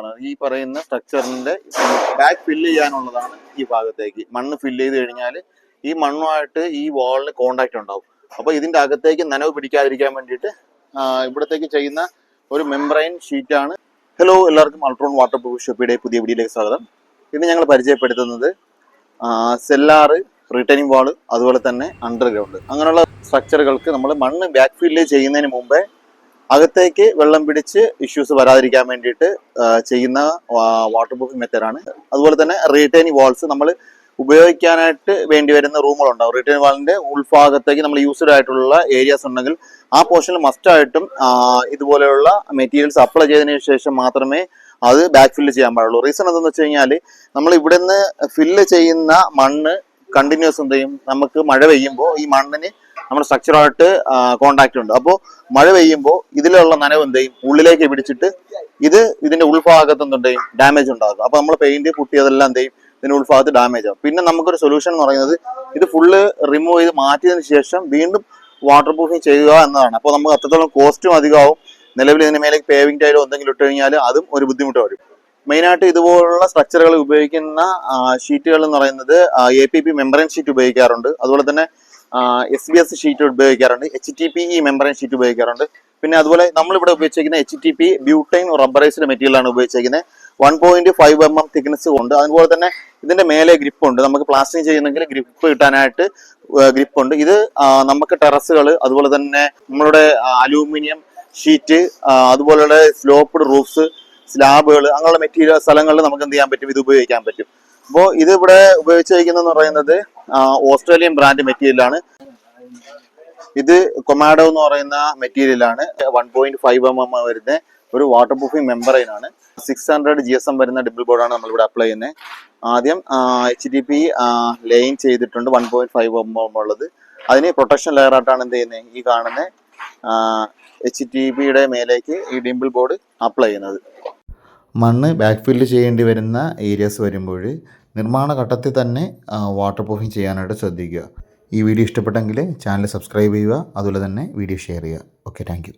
ആണ് ഈ പറയുന്ന സ്ട്രക്ചറിന്റെ ബാക്ക് ഫില്ല് ചെയ്യാനുള്ളതാണ് ഈ ഭാഗത്തേക്ക്. മണ്ണ് ഫില്ല് ചെയ്ത് കഴിഞ്ഞാൽ ഈ മണ്ണുമായിട്ട് ഈ വാളിന് കോണ്ടാക്ട് ഉണ്ടാവും. അപ്പൊ ഇതിന്റെ അകത്തേക്ക് നനവ് പിടിക്കാതിരിക്കാൻ വേണ്ടിയിട്ട് ഇവിടത്തേക്ക് ചെയ്യുന്ന ഒരു മെംബ്രൈൻ ഷീറ്റാണ് ഹലോ എല്ലാവർക്കും അൾട്രോൺ വാട്ടർ പ്രൂഫ് ഷോപ്പിയുടെ പുതിയ വീഡിയോയിലേക്ക് സ്വാഗതം. ഇന്ന് ഞങ്ങൾ പരിചയപ്പെടുത്തുന്നത് സെല്ലാറ് റിട്ടേണിംഗ് വാൾ അതുപോലെ തന്നെ അണ്ടർഗ്രൗണ്ട് അങ്ങനെയുള്ള സ്ട്രക്ചറുകൾക്ക് നമ്മൾ മണ്ണ് ബാക്ക് ഫില്ല് ചെയ്യുന്നതിന് മുമ്പേ അകത്തേക്ക് വെള്ളം പിടിച്ച് ഇഷ്യൂസ് വരാതിരിക്കാൻ വേണ്ടിയിട്ട് ചെയ്യുന്ന വാട്ടർ പ്രൂഫിംഗ് മെത്തേഡാണ് അതുപോലെ തന്നെ റീറ്റൈനിങ് വാൾസ് നമ്മൾ ഉപയോഗിക്കാനായിട്ട് വേണ്ടി വരുന്ന റൂമുകളുണ്ടാവും റിട്ടേൺ വാളിന്റെ ഉൾഭാഗത്തേക്ക് നമ്മൾ യൂസ്ഡ് ആയിട്ടുള്ള ഏരിയാസ് ഉണ്ടെങ്കിൽ ആ പോർഷനിൽ മസ്റ്റ് ആയിട്ടും ഇതുപോലെയുള്ള മെറ്റീരിയൽസ് അപ്ലൈ ചെയ്തതിനു ശേഷം മാത്രമേ അത് ബാക്ക് ഫില്ല് ചെയ്യാൻ പാടുള്ളൂ. റീസൺ എന്താണെന്ന് വെച്ച് കഴിഞ്ഞാൽ നമ്മൾ ഇവിടെ നിന്ന് ഫില്ല് ചെയ്യുന്ന മണ്ണ് കണ്ടിന്യൂസ് എന്ത് ചെയ്യും? നമുക്ക് മഴ പെയ്യുമ്പോൾ ഈ മണ്ണിന് നമ്മുടെ സ്ട്രക്ചറായിട്ട് കോണ്ടാക്ട് ഉണ്ട്. അപ്പോൾ മഴ പെയ്യുമ്പോൾ ഇതിലുള്ള നനവ് എന്ത് ചെയ്യും? ഉള്ളിലേക്ക് പിടിച്ചിട്ട് ഇത് ഇതിന്റെ ഉൾഭാഗത്ത് എന്തുണ്ട് ഡാമേജ് ഉണ്ടാകും അപ്പോൾ നമ്മൾ പെയിന്റ് പൊട്ടിയതെല്ലാം എന്ത് ചെയ്യും? ഇതിന്റെ ഉൾഭാഗത്ത് ഡാമേജ് ആകും പിന്നെ നമുക്കൊരു സൊല്യൂഷൻ എന്ന് പറയുന്നത് ഇത് ഫുള്ള് റിമൂവ് ചെയ്ത് മാറ്റിയതിന് ശേഷം വീണ്ടും വാട്ടർ പ്രൂഫിങ് ചെയ്യുക എന്നതാണ്. അപ്പോൾ നമുക്ക് അത്രത്തോളം കോസ്റ്റും അധികമാവും. നിലവിൽ ഇതിന് മേലേക്ക് പേവിംഗ് ടൈലോ എന്തെങ്കിലും ഇട്ട് കഴിഞ്ഞാൽ അതും ഒരു ബുദ്ധിമുട്ട് വരും. മെയിനായിട്ട് ഇതുപോലുള്ള സ്ട്രക്ചറുകൾ ഉപയോഗിക്കുന്ന ഷീറ്റുകൾ എന്ന് പറയുന്നത് A P P membrane sheet ഉപയോഗിക്കാറുണ്ട്. അതുപോലെ തന്നെ എസ് ബി എസ് ഷീറ്റ് ഉപയോഗിക്കാറുണ്ട് H T P E membrane sheet ഉപയോഗിക്കാറുണ്ട്. പിന്നെ അതുപോലെ നമ്മളിവിടെ ഉപയോഗിച്ചിരിക്കുന്ന H T P butyne rubberised മെറ്റീരിയലാണ് ഉപയോഗിച്ചിരിക്കുന്നത്. One point five M M thickness ഉണ്ട് അതുപോലെ തന്നെ ഇതിന്റെ മേലെ ഗ്രിപ്പ് ഉണ്ട്. നമുക്ക് പ്ലാസ്റ്റിക് ചെയ്യുന്നെങ്കിൽ ഗ്രിപ്പ് കിട്ടാനായിട്ട് ഗ്രിപ്പ് ഉണ്ട്. ഇത് നമുക്ക് ടെറസുകൾ അതുപോലെ തന്നെ നമ്മളുടെ അലൂമിനിയം ഷീറ്റ് അതുപോലെയുള്ള സ്ലോപ്പ്ഡ് റൂഫ്സ് സ്ലാബുകൾ അങ്ങനെയുള്ള മെറ്റീരിയൽ സ്ഥലങ്ങളിൽ നമുക്ക് എന്ത് ചെയ്യാൻ പറ്റും? ഇത് ഉപയോഗിക്കാൻ പറ്റും. അപ്പോൾ ഇത് ഇവിടെ ഉപയോഗിച്ചിരിക്കുന്നതെന്ന് പറയുന്നത് ഓസ്ട്രേലിയൻ ബ്രാൻഡ് മെറ്റീരിയലാണ് ഇത് കൊമാഡോ എന്ന് പറയുന്ന മെറ്റീരിയലാണ് one point five M M വരുന്ന ഒരു വാട്ടർ പ്രൂഫിംഗ് മെമ്പറൈൻ ആണ്. Six hundred G S M വരുന്ന ഡിബിൾ ബോർഡാണ് നമ്മളിവിടെ അപ്ലൈ ചെയ്യുന്നത്. ആദ്യം എച്ച് ഡി പി ലൈൻ ചെയ്തിട്ടുണ്ട് one point five M M ഉള്ളത്. അതിന് പ്രൊട്ടക്ഷൻ ലെയർ ആയിട്ടാണ് എന്ത് ചെയ്യുന്നത്? ഈ കാണുന്ന എച്ച് ടി പിയുടെ മേലേക്ക് ഈ ഡിംപിൾ ബോർഡ് അപ്ലൈ ചെയ്യുന്നത്. മണ്ണ് ബാക്ക് ഫില്ല് ചെയ്യേണ്ടി വരുന്ന ഏരിയാസ് വരുമ്പോൾ നിർമ്മാണ ഘട്ടത്തിൽ തന്നെ വാട്ടർ പ്രൂഫിങ് ചെയ്യാനായിട്ട് ശ്രദ്ധിക്കുക. ഈ വീഡിയോ ഇഷ്ടപ്പെട്ടെങ്കിൽ ചാനൽ സബ്സ്ക്രൈബ് ചെയ്യുക. അതുപോലെ തന്നെ വീഡിയോ ഷെയർ ചെയ്യുക. Okay thank